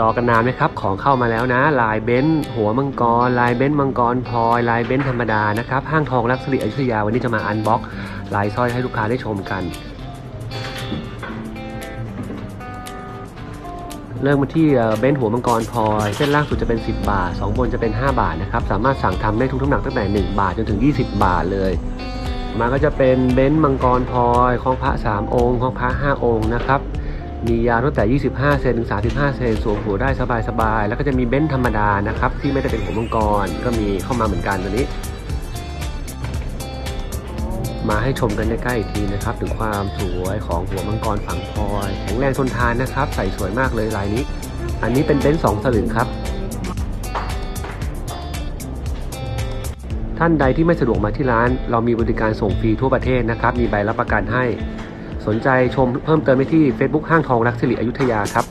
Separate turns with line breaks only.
รอกันนานไหมครับ ของเข้ามาแล้วนะ ลายเบนซ์หัวมังกร ลายเบนซ์มังกรพลอย ลายเบนซ์ธรรมดานะครับ ห้างทองลักษณะอยุธยาวันนี้จะมาอันบ็อกลายสร้อยให้ลูกค้าได้ชมกัน เริ่มมาที่เอ่อเบนซ์หัวมังกรพลอย เส้นล่างสุดจะเป็น 10 บาท 2 บนจะเป็น 5 บาทนะครับ สามารถสั่งทำได้ทุกน้ำหนักตั้งแต่ 1 บาทจนถึง 20 บาทเลยมาก็จะเป็นเบนซ์มังกรพลอยของพระ3องค์ของพระ5องค์นะครับ มียาวตั้งแต่ 25 เซนถึง 35 เซนสวมหัวได้สบายๆ แล้วก็จะมีเบนซ์ธรรมดานะครับ ที่ไม่ได้เป็นหัวมังกร ก็มีเข้ามาเหมือนกันตัวนี้ มาให้ชมกันใกล้ๆอีกทีนะครับ ถึงความสวยของหัวมังกรฝังพลอย แข็งแรงทนทานนะครับ ใส่สวยมากเลยลายนี้ อันนี้เป็นเบนซ์สองสลึงครับ ท่านใดที่ไม่สะดวกมาที่ร้าน เรามีบริการส่งฟรีทั่วประเทศนะครับ มีใบรับประกันให้ สนใจชมเพิ่มเติมได้ที่ Facebook ห้างทองรักสิริอยุธยาครับ